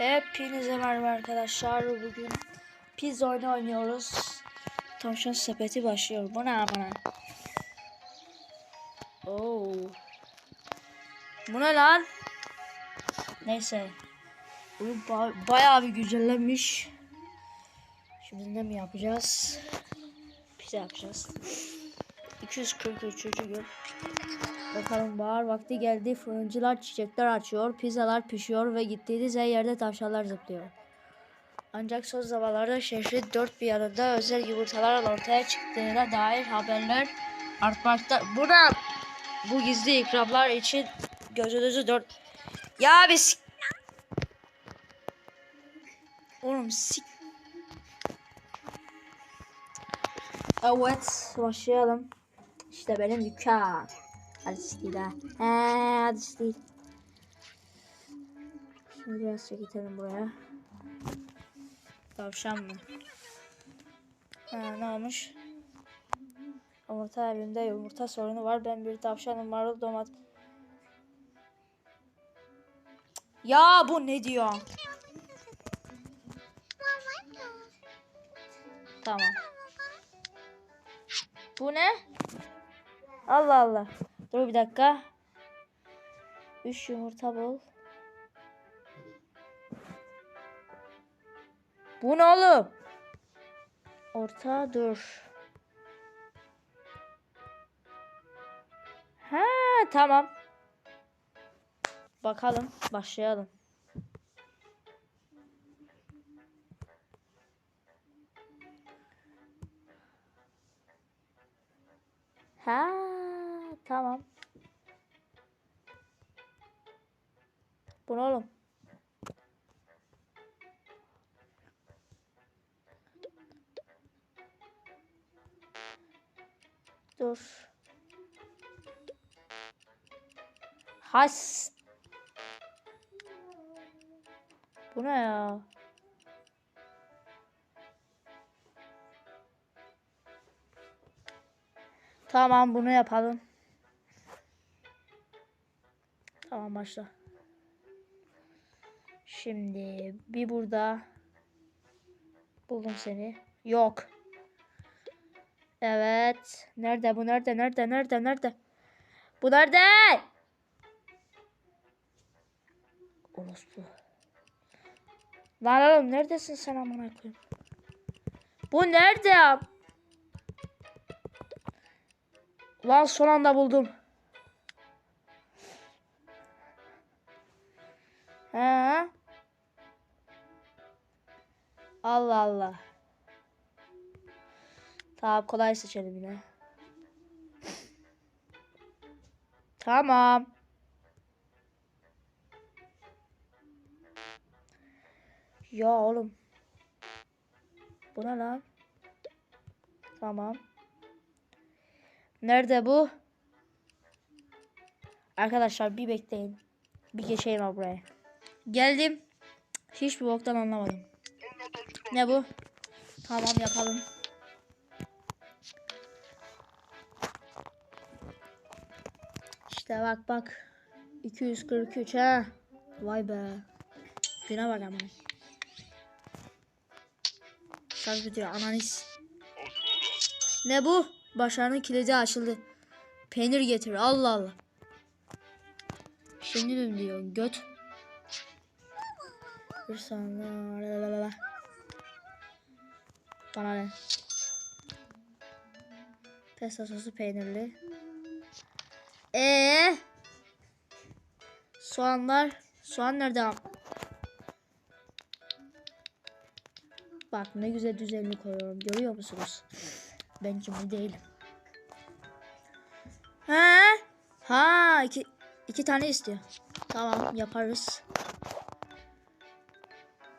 Hepinize merhaba arkadaşlar. Bugün pizza oyunu oynuyoruz. Tavşan sepeti başlıyor. Bu ne bana? Oo. Bu ne lan? Neyse. Bu ba bayağı bir güzellenmiş. Şimdi ne mi yapacağız? Pizza yapacağız. 243. gün. Bakalım bahar vakti geldi. Fırıncılar çiçekler açıyor, pizzalar pişiyor ve gittiğiniz her yerde tavşanlar zıplıyor. Ancak son zamanlarda şehrin dört bir yanında özel yumurtaların ortaya çıktığına dair haberler artmakta. Buna bu gizli ikramlar için gözünüzü dört... Ya biz... Oğlum sik... Evet başlayalım. İşte benim dükkan. Hadi siktir ha. He hadi siktir. Şimdi biraz çekitelim buraya. Tavşan mı? Ha, ne olmuş? Yumurta evimde yumurta sorunu var. Ben bir tavşanım marul domat. Ya bu ne diyor? Tamam. Bu ne? Allah Allah. Dur bir dakika. 3 yumurta bol. Bu ne oğlum? Orta dur. Ha tamam. Bakalım başlayalım. Bu ne? Dur. Has. Bu ne ya? Tamam bunu yapalım. Tamam başla. Şimdi bir burada buldum seni. Yok. Evet. Nerede bu? Nerede? Nerede? Nerede? Nerede? Bu nerede? Orospu. Lan oğlum neredesin sen amına koyayım? Bu nerede ya? Lan son anda buldum. He? Allah Allah. Tamam kolay seçelim yine. Tamam. Ya oğlum. Bu ne lan? Tamam. Nerede bu? Arkadaşlar bir bekleyin. Bir geçeyim buraya. Geldim. Hiçbir boktan anlamadım. Ne bu? Tamam yapalım. İşte bak bak. 243 ha. Vay be. Güne bak ama. Şarj bitiyor ananis. Ne bu? Başarının kilidi açıldı. Peynir getir. Allah Allah. Şimdi diyor göt? Bir saniye. Bana ne? Pesto sosu peynirli. Ee, soğanlar. Soğan nerede? Bak ne güzel düzenli koyuyorum. Görüyor musunuz? Ben cimri değilim. Ha? Ha iki, iki tane istiyor. Tamam yaparız.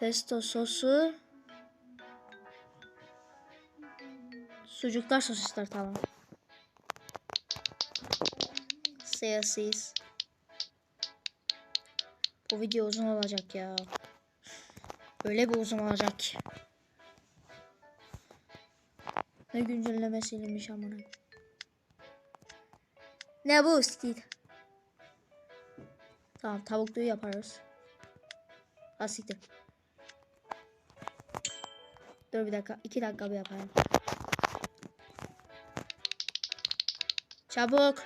Pesto sosu. Sucuklar sosisler tamam. Siyasiyiz. Bu video uzun olacak ya. Öyle bir uzun olacak. Ne güncellemesiymiş amına. Ne bu Steve? Tamam tavukluyu yaparız. Ha. Dur bir dakika. iki dakika bir yapayım. Çabuk.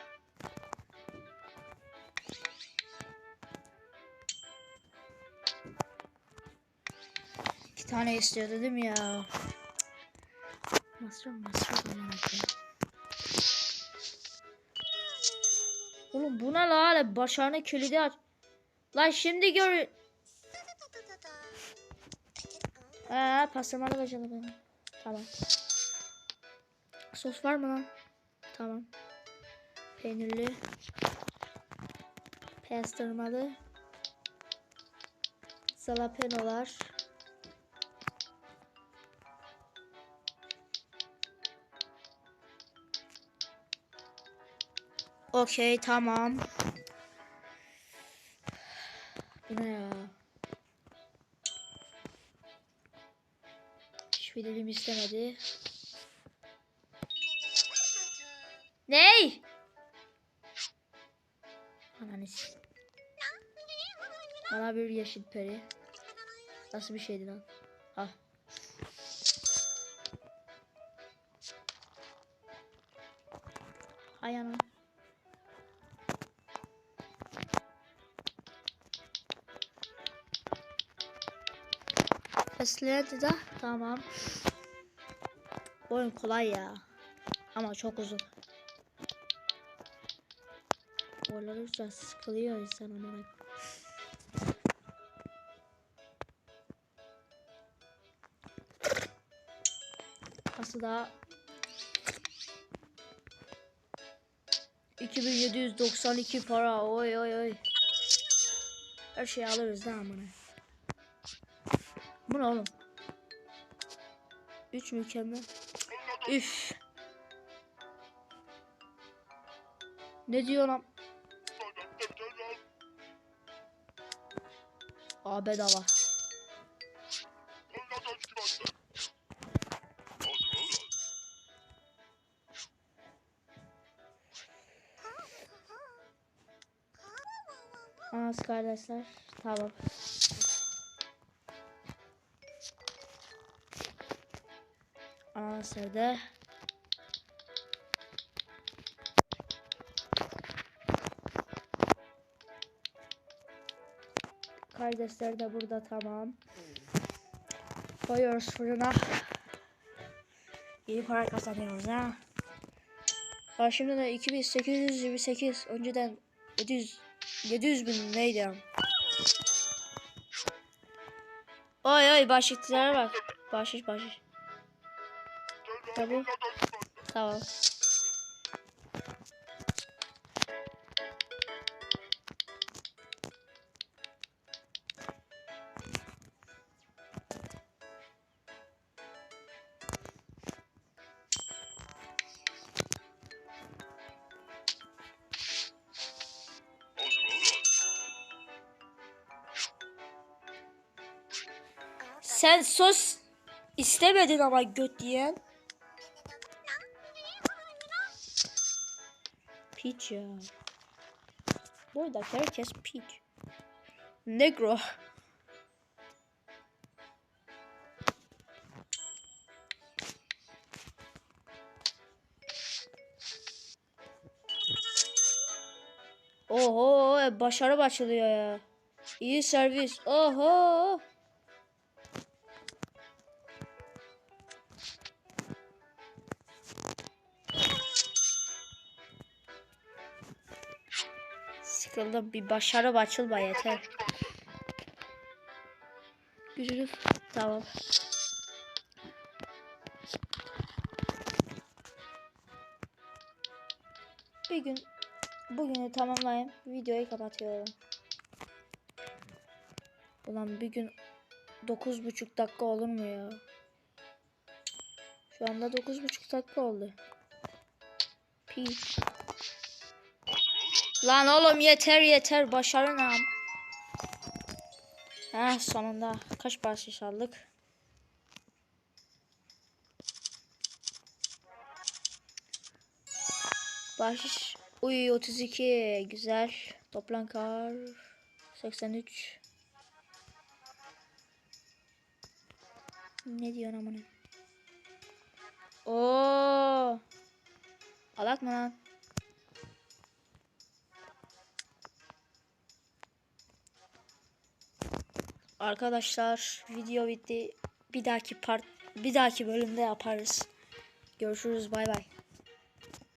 İki tane istiyordu değil mi ya? Masraf masraf. Oğlum bu ne la hala başarını kilidi aç. Lan şimdi gör. Aa pastırmalı bacalı benim. Tamam. Sos var mı lan? Tamam. Peynirli. Pastırmalı. Jalapenolar. Okey tamam. Ne ya? Hiçbir dilim istemedi. Ney? Ananı Bana bir yeşil peri. Nasıl bir şeydi lan? Ah. Hay anam. Fesleğen de tamam. Oyun kolay ya. Ama çok uzun. Oynanırsa sıkılıyor insan ama. Aslında 2792 para oy oy oy. Her şeyi alırız da amına. Bu ne oğlum? 3 mükemmel. Üf. Ne diyor lan? Aa bedava. Anası kardeşler. Tamam. Ananas evde. Kardeşler de burada tamam. Koyuyoruz fırına. İyi para kazanıyoruz ha. Ha şimdi de 2828 önceden 700 700 bin neydi? Oy oy başlıklara bak. Bahşiş bahşiş. Tabii. Tamam. Sen sos istemedin ama göt diyen. Peach ya. Burada herkes Peach. Negro. Oho başarı açılıyor ya. İyi servis. Oho. Sıkıldım. Bir başarı açılma yeter. Gücünü tamam. Bir gün bugünü tamamlayayım. Videoyu kapatıyorum. Ulan bir gün 9,5 dakika olur mu ya? Şu anda 9,5 dakika oldu. Pi. Lan oğlum yeter yeter başarın am. Ha sonunda kaç bahşiş aldık? Bahşiş uy 32 güzel. Toplam kar 83. Ne diyorsun amına? Oo. Alak mı lan? Arkadaşlar video bitti. Bir dahaki part bir dahaki bölümde yaparız. Görüşürüz bay bay.